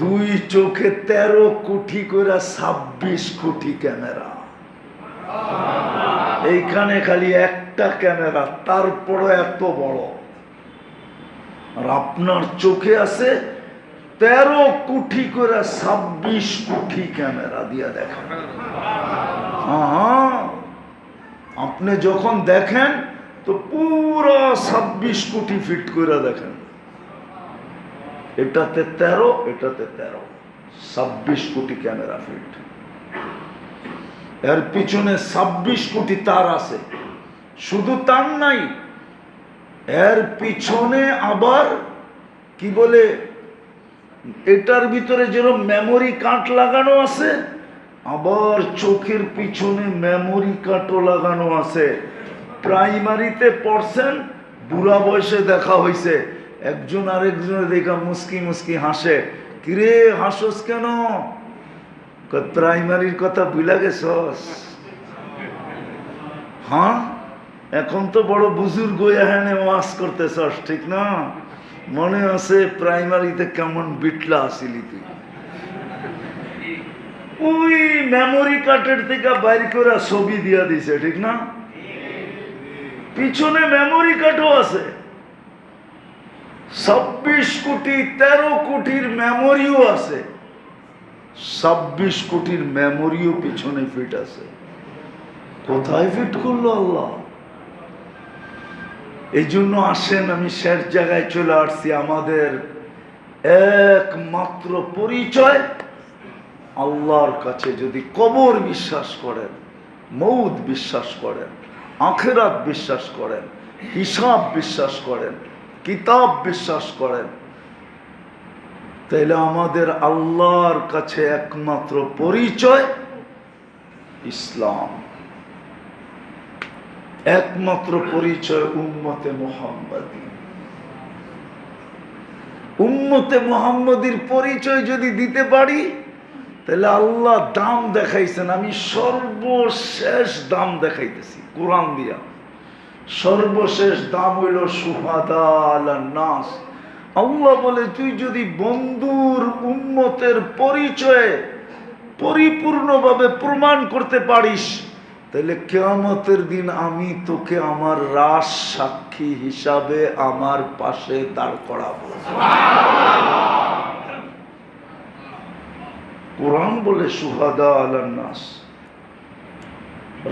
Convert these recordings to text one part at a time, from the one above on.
দুই চোখে তেরো কোটি করে ছাব্বিশ কোটি ক্যামেরা। এইখানে খালি একটা ক্যামেরা তারপরে এত বড়। আর আপনার চোখে আছে তেরো কোটি করে ছাব্বিশ কোটি ক্যামেরা দিয়ে দেখেন। আপনি যখন দেখেন তো পুরো ছাব্বিশ কোটি ফিট করে দেখেন। এটাতে তেরো এটাতে তেরো। ছাব্বিশ কোটি ক্যামেরা ফিট। এর পিছনে ছাব্বিশ কোটি তার আছে। শুধু তার নাই, এর পিছনে আবার, কি বলে, এটার ভিতরে যেরকম মেমোরি কার্ড লাগানো আছে, আবার চোখের পিছনে মেমোরি কার্ডও লাগানো আছে। প্রাইমারিতে পড়ছেন বুড়া বয়সে দেখা হয়েছে একজন আরেকজনের দেখা মুস্কি মুস্কি হাসে। কিরে, হাসস কেন? প্রাইমারির কথা ভুলা গেছস? হ্যাঁ এখন তো বড় বুজুর্গ এখানে ওয়াজ করতেছস, ঠিক না? মনে আছে প্রাইমারিতে কেমন বিটলা আসিলি তুই? ওই মেমোরি কার্ডের থেকে বাইর করে ছবি দিয়া দিছে, ঠিক না? পিছনে মেমোরি কার্ডও আছে। ছাব্বিশ কোটি, তেরো কোটির মেমোরিও আছে। ছাব্বিশ কোটির মেমোরিও পিছনে ফিট আছে। কোথায় ফিট করল আল্লাহ? এই জন্য আসেন, আমি শেষ জায়গায় চলে আসছি। আমাদের একমাত্র পরিচয় আল্লাহর কাছে যদি কবর বিশ্বাস করেন মৌদ বিশ্বাস করেন, আখেরাত বিশ্বাস করেন, হিসাব বিশ্বাস করেন কিতাব বিশ্বাস করেন। তাইলে আমাদের আল্লাহর কাছে একমাত্র পরিচয় ইসলাম। একমাত্র পরিচয় উম্মতে মোহাম্মদী। উম্মতে মোহাম্মদীর পরিচয় যদি দিতে পারি তাহলে আল্লাহ দাম দেখাইছেন, আমি সর্বশেষ দাম দেখাইতেছি, কোরআন দিয়া। সর্বশেষ দাম হইল নাস আল্লাহ বলে, তুই যদি বন্ধুর উন্মতের পরিচয়ে পরিপূর্ণভাবে প্রমাণ করতে পারিস, তাহলে কেয়ামতের দিন আমি তোকে আমার রাস সাক্ষী হিসাবে আমার পাশে দাঁড় করাবো। কোরআন বলে সুহাদা আলার নাস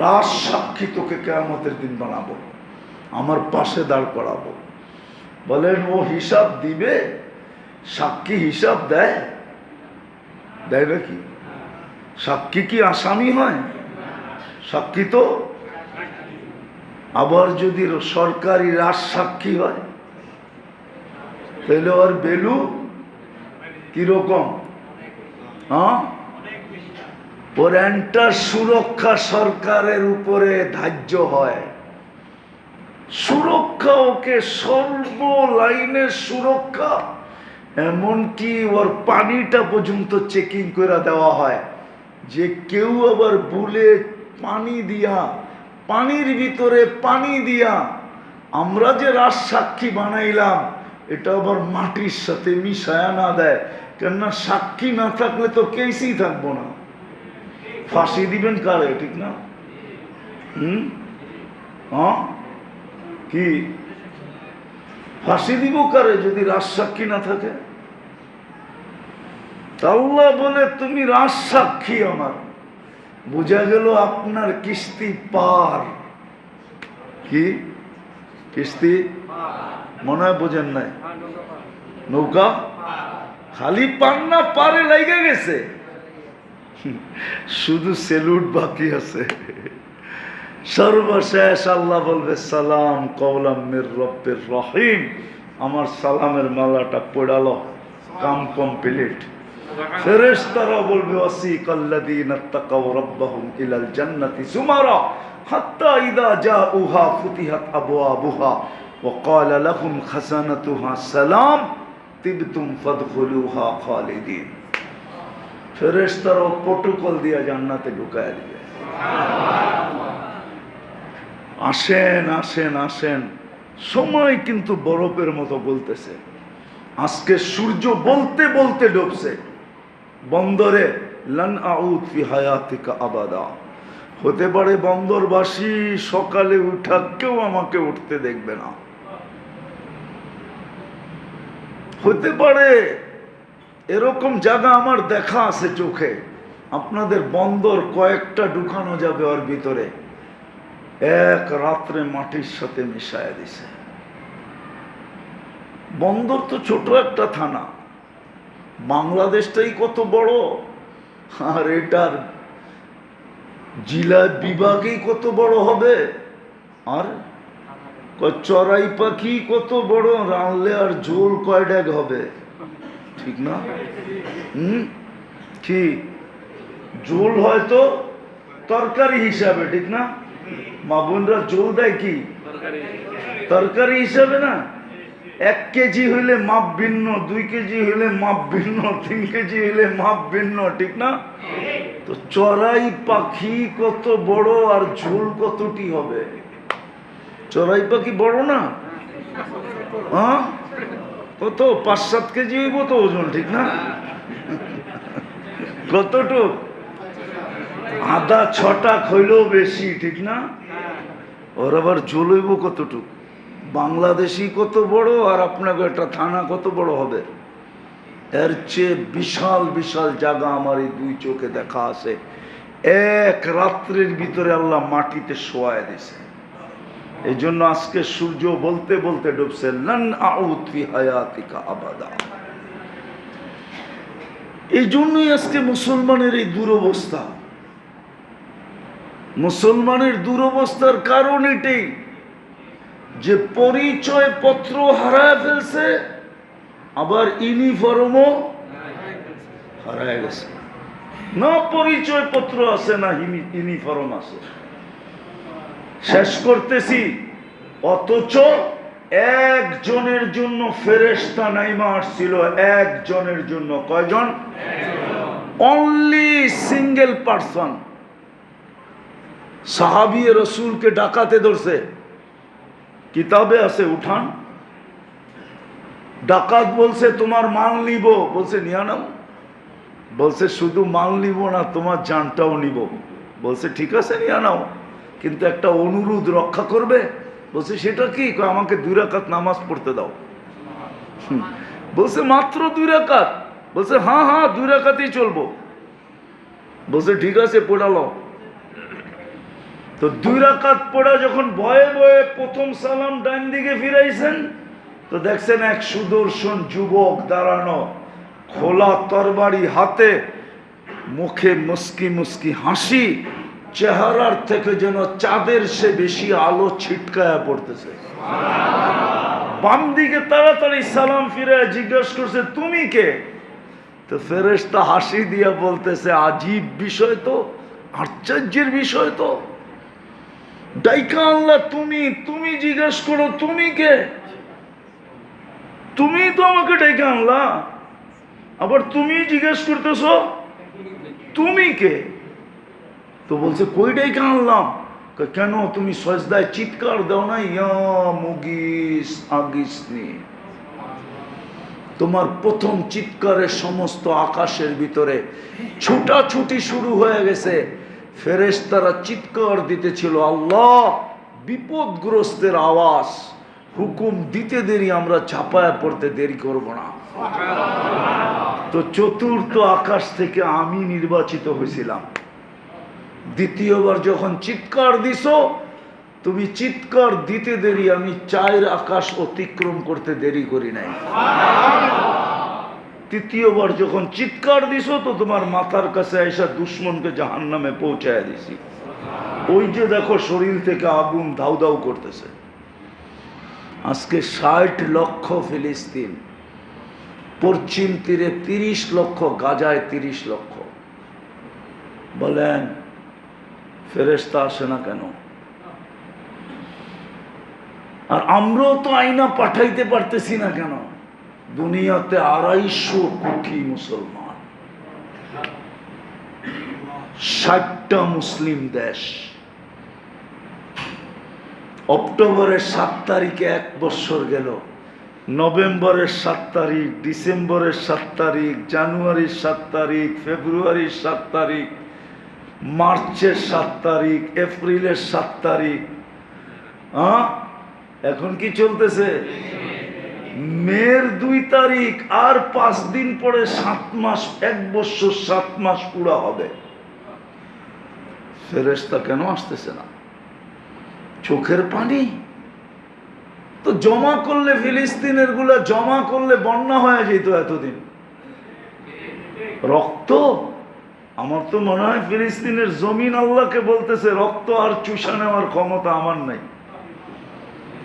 রাস সাক্ষী তোকে কেয়ামতের দিন বানাবো। আমার পাশে দাঁড় করাবো। বলেন, ও হিসাব দিবে? সাক্ষী হিসাব দেয়? দেয় নাকি সাক্ষী কি আসামি হয়? সাক্ষী তো? আবার যদি সরকারি রাজ সাক্ষী হয়, তাহলে ওর বেলু কীরকম? হ্যাঁ? ওর সুরক্ষা সরকারের উপরে ধার্য হয়। সুরক্ষা ওকে সর্ব লাইনের সুরক্ষা, এমনকি ওর পানিটা পর্যন্ত চেকিং করে দেওয়া হয় যে কেউ আবার ভুলে পানি দিয়া, পানির ভিতরে পানি দিয়া, আমরা যে রাজ সাক্ষী বানাইলাম, এটা আবার মাটির সাথে মিশায়া না দেয়। কেননা সাক্ষী না থাকলে তো কেসই থাকব না। ফাঁসি দিবেন কারে, ঠিক না? হুম? হ্যাঁ? কি? ফাঁসি দিব কারে যদি রাজ সাক্ষী না থাকে? আল্লাহ বলে, তুমি রাজ সাক্ষী আমার। বোঝা গেল আপনার কিস্তি পার। কি? কিস্তি? মনে হয় বোঝেন নাই। নৌকা? খালি পান না, পারে লাইগা গেছে। শুধু সেলুট বাকি আছে। সর্বশেষ আল্লাহ বলবে, সালাম কৌলাম মির রব্বের রহিম। আমার সালামের মালাটা পড়ালো, কাম কমপ্লিট। ফেরেশতারা বলবে ওয়াসিক আল্লাযীনা তাকাও রাব্বাহুম ইলাল জান্নাতি সুমারা, হাত্তা ইযা জাউহা ফুতিহাত আবওয়াবুহা, ওয়া ক্বালা লাহুম খাজানাতুহা সালাম, তিবতুম ফাদখুলুহা খালিদিন। ফেরেশতারা প্রটোকল দিয়া জান্নাতে ঢুকায় দিবে। আসেন আসেন আসেন। সময় কিন্তু বরফের মতো বলতেছে। আজকে সূর্য বলতে বলতে ডুবছে। বন্দরে, লান আবাদা। হতে পারে বন্দরবাসী সকালে উঠা কেউ আমাকে উঠতে দেখবে না। হতে পারে এরকম জায়গা আমার দেখা আছে চোখে। আপনাদের বন্দর কয়েকটা ঢুকানো যাবে ওর ভিতরে। এক রাত্রে মাটির সাথে মিশায় দিছে। বন্দর তো ছোট একটা থানা। বাংলাদেশটাই কত বড়, আর এটার জেলা বিভাগেই কত বড় হবে? আর চড়াই পাখি কত বড়, রানলে আর ঝোল কয় হবে? ঠিক না? হুম? ঠিক। জোল হয়তো তরকারি হিসাবে, ঠিক না? মা বোনরা ঝোল দেয় কি? তরকারি হিসাবে না? এক কেজি হইলে মাপ ভিন্ন, দুই কেজি হইলে মাপ ভিন্ন, তিন কেজি হইলে মাপ ভিন্ন, ঠিক না? তো চড়াই পাখি কত বড় আর ঝোল কতটি হবে? চড়াই পাখি বড় না? হ্যাঁ? কত? পাঁচ সাত কেজি হইব তো ওজন, ঠিক না? কতটুক? আধা ছটা খইলেও বেশি, ঠিক না? ওর আবার হইব কতটুক? বাংলাদেশি কত বড় আর আপনাকে একটা থানা কত বড় হবে? এর চেয়ে বিশাল বিশাল জায়গা আমার এই দুই চোখে দেখা আছে। এক রাত্রের ভিতরে আল্লাহ মাটিতে শোয়ায় দিছে এই জন্য আজকে সূর্য বলতে বলতে ডুবছে আবাদা। এই জন্যই আজকে মুসলমানের এই দুরবস্থা। মুসলমানের দুরবস্থার কারণ এটাই যে পরিচয় পত্র হারায় ফেলছে আবার ইউনিফর্মও হারায় গেছে। না পরিচয় পত্র আছে না ইউনিফর্ম আছে। শেষ করতেছি অথচ একজনের জন্য ফেরেস্তা নাইমা আসছিল একজনের জন্য কয়জন? অনলি সিঙ্গেল পার্সন সাহাবি রসুলকে ডাকাতে ধরছে। কিতাবে আছে উঠান। ডাকাত বলছে, তোমার মাল নিব। বলছে, নিয়া নাও। বলছে, শুধু মাল নিব না, তোমার জানটাও নিব। বলছে, ঠিক আছে, নিয়া নাও। কিন্তু একটা অনুরোধ রক্ষা করবে? বলছে, সেটা কি? আমাকে দুই রাকাত নামাজ পড়তে দাও। বলছে, মাত্র দুই রাকাত? বলছে হ্যাঁ হ্যাঁ দুই রাকাতেই চলবো। বলছে, ঠিক আছে পড়ালো তো দুই রাকাত পড়া যখন ভয়ে ভয়ে প্রথম সালাম ডান দিকে ফিরাইছেন, তো দেখছেন এক সুদর্শন যুবক দাঁড়ানো, খোলা তরবারি হাতে, মুখে মুস্কি মুস্কি হাসি, চেহারার থেকে যেন চাঁদের সে বেশি আলো ছিটকায়া পড়তেছে। বাম দিকে তাড়াতাড়ি সালাম ফিরে জিজ্ঞেস করছে, তুমি কে? তো ফেরেশতা হাসি দিয়া বলতেছে, আজীব বিষয় তো, আশ্চর্যের বিষয় তো। ডাইকা আল্লাহ তুমি তুমি জিজ্ঞেস করো, তুমি কে? তুমি তো আমাকে আনলা আবার তুমি জিজ্ঞেস করতেছ, তুমি কে? তো বলছে, কই আনলাম কেন তুমি সজদায় চিৎকার দাও না? ইয়া মুগিস আগিসনি তোমার প্রথম চিৎকারের সমস্ত আকাশের ভিতরে ছুটাছুটি শুরু হয়ে গেছে। ফেরেশতারা চিৎকার দিতেছিল, আল্লাহ, বিপদগ্রস্তের আওয়াজ। হুকুম দিতে দেরি, আমরা ঝাঁপায়া পড়তে দেরি করব না। তো চতুর্থ আকাশ থেকে আমি নির্বাচিত হয়েছিলাম। দ্বিতীয়বার যখন চিৎকার দিছ, তুমি চিৎকার দিতে দেরি, আমি চায়ের আকাশ অতিক্রম করতে দেরি করি নাই। তৃতীয়বার যখন চিৎকার দিছ, তো তোমার মাথার কাছে এসা দুশ্মনকে জাহান নামে পৌঁছায় দিছি। ওই যে দেখো, শরীর থেকে আগুন ধাউ ধাউ করতেছে। আজকে ষাট লক্ষ ফিলিস্তিন, পশ্চিম তীরে তিরিশ লক্ষ, গাজায় তিরিশ লক্ষ। বলেন ফেরেস্তা আসে না কেন? আর আমরাও তো আইনা পাঠাইতে পারতেছি না কেন? দুনিয়াতে আড়াইশো কোটি মুসলমান। ষাটটা মুসলিম দেশ। অক্টোবরের সাত তারিখে এক বছর গেল। নভেম্বরের সাত তারিখ, ডিসেম্বরের সাত তারিখ, জানুয়ারির সাত তারিখ, ফেব্রুয়ারির সাত তারিখ, মার্চের সাত তারিখ, এপ্রিলের সাত তারিখ। হ্যাঁ এখন কি চলতেছে? মের দুই তারিখ আর পাঁচ দিন পরে সাত মাস, এক বছর সাত মাস পুরা হবে। ফেরেস্তা কেন আসতেছে না? চোখের পানি? তো জমা করলে ফিলিস্তিনেরগুলা, জমা করলে বন্যা হয়ে যেত এতদিন। রক্ত? আমার তো মনে হয় ফিলিস্তিনের জমিন আল্লাহকে বলতেছে, রক্ত আর চুষা নেওয়ার ক্ষমতা আমার নাই।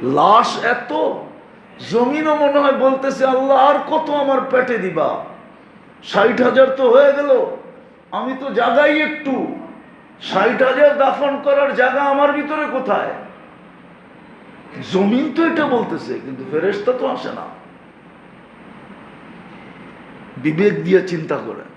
লাশ এত? জমিনও মনে হয় বলতেছে, আল্লাহ, আর কত আমার পেটে দিবা? ষাট হাজার তো হয়ে গেল। আমি তো জাগাই একটু। ষাট হাজার দাফন করার জায়গা আমার ভিতরে কোথায়? জমিন তো এটা বলতেছে, কিন্তু ফেরেস্তা তো আসে না। বিবেক দিয়ে চিন্তা করেন।